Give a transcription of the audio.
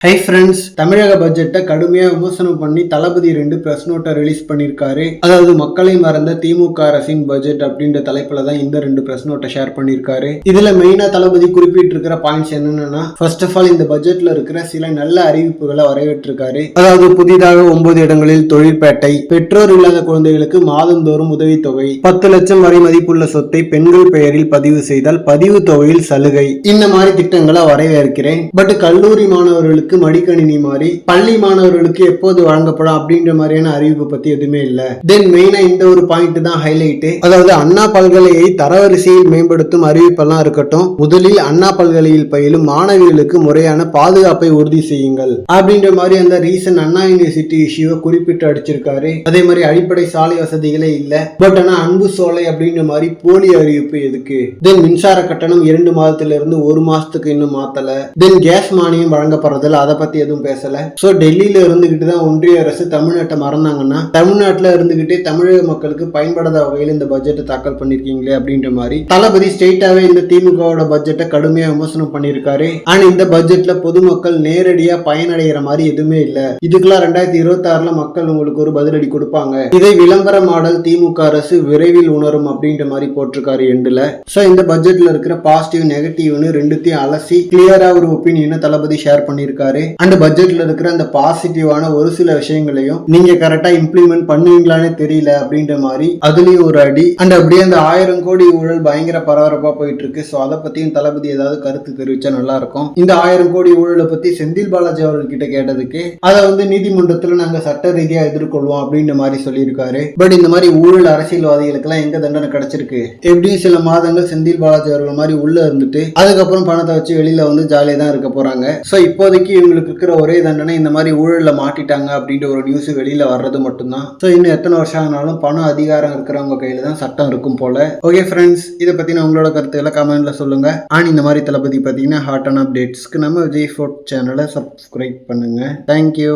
Hi friends தமிழக பட்ஜெட்டை கடுமையாக விமர்சனம் பண்ணி தளபதி ரெண்டு ப்ரெஸ் நோட்டை ரிலீஸ் பண்ணியிருக்காரு அதாவது மக்களை மறந்த திமுக அரசின் பட்ஜெட் அப்படின்ற தலைப்புல தான் இந்த ரெண்டு ப்ரெஸ் நோட்டை ஷேர் பண்ணியிருக்காரு இதுல மெயினா தளபதி குறிப்பிட்டிருக்கிற பாயிண்ட்ஸ் என்னன்னா ஃபர்ஸ்ட் ஆஃப் ஆல் இந்த பட்ஜெட்ல இருக்கிற சில நல்ல அறிவிப்புகளை வரவேற்றிருக்காரு. அதாவது புதிதாக ஒன்பது இடங்களில் தொழிற்பேட்டை பெற்றோர் இல்லாத குழந்தைகளுக்கு மாதந்தோறும் உதவித்தொகை பத்து லட்சம் வரை மதிப்புள்ள சொத்தை பெண்கள் பெயரில் பதிவு செய்தால் பதிவு தொகையில் சலுகை. இந்த மாதிரி திட்டங்களை வரவேற்கிறேன். பட் கல்லூரி மாணவர்களுக்கு மடிக்கணினி மாதிரி பள்ளி மாணவர்களுக்கு எப்போது வழங்கப்படும் அப்படின்ற மாதிரியான அறிவிப்பு பத்தி எதுவுமே இல்லை. தென் மெயினா இந்த ஒரு பாயிண்ட் தான் ஹைலைட் அதாவது அண்ணா பல்கலையை தரவரிசையில் மேம்படுத்தும் அறிவிப்பெல்லாம் இருக்கட்டும் முதலில் அண்ணா பல்கலையில் பயிலும் மாணவிகளுக்கு முறையான பாதுகாப்பை உறுதி செய்யுங்கள். அப்படின்ற மாதிரி அந்த ரீசன் அண்ணா யூனிவர்சிட்டி இஷ்யூவை குறிப்பிட்டு அடிச்சிருக்காரு. அதே மாதிரி அடிப்படை சாலை வசதிகளே இல்ல. பட் ஆனா அன்பு சோலை அப்படின்ற மாதிரி போலி அறிவிப்பு எதுக்கு? தென் மின்சார கட்டணம் இரண்டு மாதத்துல இருந்து ஒரு மாசத்துக்கு இன்னும் மாத்தல. தென் கேஸ் மானியம் வழங்கப்படுறதுல அதை பத்தி எதுவும் பேசல. ஸோ டெல்லியில இருந்துகிட்டு தான் ஒன்றிய அரசு தமிழ்நாட்டை மறந்தாங்கன்னா தமிழ்நாட்டில் இருந்துகிட்டே தமிழக மக்களுக்கு பயன்படாத வகையில் இந்த பட்ஜெட்டை தாக்கல் பண்ணிருக்கீங்களே அப்படின்ற மாதிரி தளபதி ஸ்ட்ரெயிட்டாவே இந்த திமுகவோட பட்ஜெட்டை கடுமையா விமர்சனம் பண்ணியிருக்காரு ஆனால் இந்த பட்ஜெட்ல பொதுமக்கள் நேரடியா பயனடைகிற மாதிரி எதுவுமே இல்லை. இதுக்கெல்லாம் ரெண்டாயிரத்தி இருபத்தி ஆறுல மக்கள் உங்களுக்கு ஒரு பதிலடி கொடுப்பாங்க. இதை விளம்பர மாடல் திமுக அரசு விரைவில் உணரும் அப்படின்ற மாதிரி போட்டிருக்காரு எண்டுல. ஸோ இந்த பட்ஜெட்ல இருக்கிற பாசிட்டிவ் நெகட்டிவ்னு ரெண்டுத்தையும் அலசி கிளியரா ஒரு ஒப்பீனியனை தளபதி ஷேர் பண்ணியிருக்காரு அண்ட் பட்ஜெட்ல இருக்கிற அந்த பாசிட்டிவான ஒரு சில விஷயங்களையும் நீங்க கரெக்டா இம்ப்ளிமெண்ட் பண்ணுவீங்களான்னு தெரியல அப்படின்ற மாதிரி அதுலயும் ஒரு அடி. அண்ட் அப்படியே அந்த ஆயிரம் கோடி ஊழல் பயங்கர பரபரப்பா போயிட்டு இருக்கு ஸோ அதை பத்தியும் தளபதி ஏதாவது கருத்து தெரிவிச்சா நல்லா இருக்கும் இந்த ஆயிரம் கோடி ஊழலை பத்தி செந்தில் பாலாஜி அவர்கள்கிட்ட கேட்டதுக்கு அதை வந்து நீதிமன்றத்துல நாங்க சட்ட ரீதியா எதிர்கொள்வோம் அப்படின்ற மாதிரி சொல்லியிருக்காரு. பட் இந்த மாதிரி ஊழல் அரசியல்வாதிகளுக்கெல்லாம் எங்க தண்டனை கிடைச்சிருக்கு? எப்படியும் சில மாதங்கள் செந்தில் பாலாஜி அவர்கள் மாதிரி உள்ள இருந்துட்டு அதுக்கப்புறம் பணத்தை வச்சு வெளியில வந்து ஜாலியா தான் இருக்க போறாங்க. சோ இப்போதைக்கு இவங்களுக்கு இருக்கிற ஒரே தண்டனை இந்த மாதிரி ஊழலில் மாட்டிட்டாங்க அப்படின்ற ஒரு நியூஸ் வெளியில் வர்றது மட்டும்தான். ஸோ இன்னும் எத்தனை வருஷம் ஆனாலும் பணம் அதிகாரம் இருக்கிறவங்க கையில் தான் சட்டம் இருக்கும் போல. ஓகே ஃப்ரெண்ட்ஸ் இதை பற்றின உங்களோட கருத்துக்களை கமெண்ட்டில் சொல்லுங்கள் அண்ட் இந்த மாதிரி தளபதி பார்த்தீங்கன்னா ஹாட் அண்ட் அப்டேட்ஸ்க்கு நம்ம விஜய் ஃபோர்ட் சேனலை சப்ஸ்கிரைப் பண்ணுங்கள் தேங்க்யூ